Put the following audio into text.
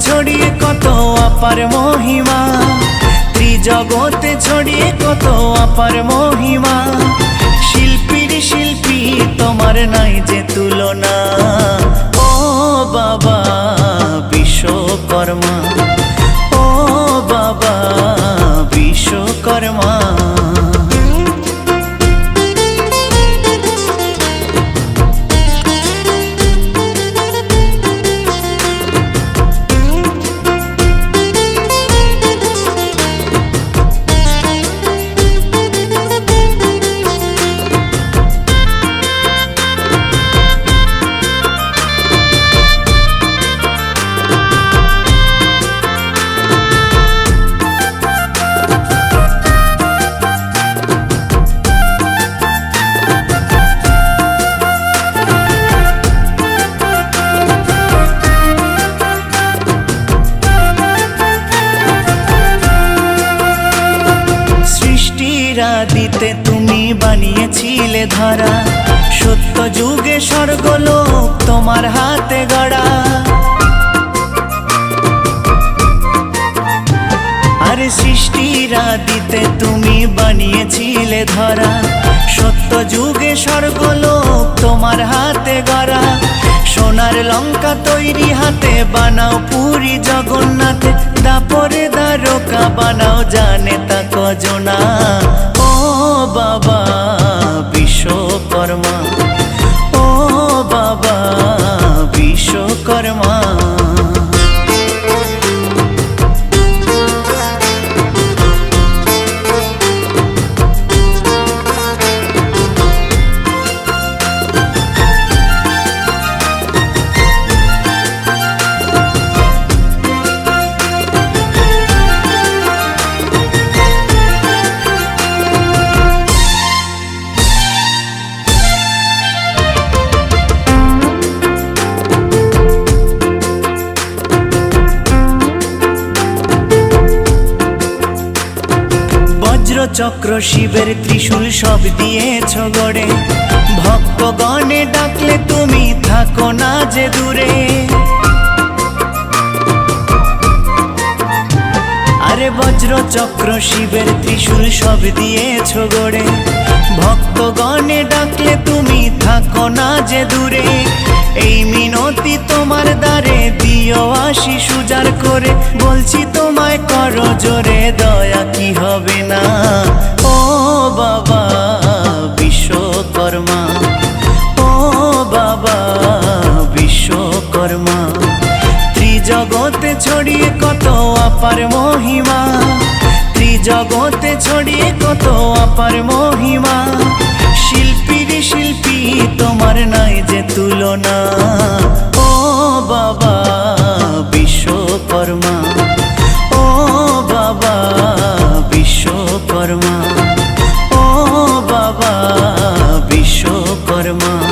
ছড়িয়ে কত অপার মহিমা? ত্রিজগতে ছড়িয়ে কত অপার মহিমা? শিল্পীর শিল্পী তোমার নাই যে তুলনা। আদিতে তুমি বানিয়েছিলে ধরা। সত্য যুগে স্বর্গলোক তোমার হাতে গড়া। আরে সৃষ্টির আদিতে তুমি বানিয়েছিলে ধরা। সত্য যুগে স্বর্গলোক তোমার হাতে গড়া। সোনার লঙ্কা তৈরি হাতে বানাও পুরী জগন্নাথে। দাপরে দ্বারকা বানাও জানে তা কজনা। বাবা বিশ্বকর্মা চক্র শিবের ত্রিশূল সব দিয়েছ গড়ে। ভক্তগণে ডাকলে তুমি থাকো না যে দূরে। আরে বজ্র চক্র শিবের ত্রিশূল সব দিয়েছ গড়ে। ভক্তগণে ডাকলে তুমি থাকো না যে দূরে। এই মিনতি তোমার দ্বারে আশি সুজার করে বলছি তোমায় করো জোরে, দয়া কি হবে না? ও বাবা, বিশ্বকর্মা। ও বাবা, বিশ্বকর্মা। ত্রিজগতে ছড়িয়ে কত অপার মহিমা। ত্রিজগতে ছড়িয়ে কত অপার মহিমা। শিল্পীর শিল্পী, তোমার নাই যে তুলনা। sarma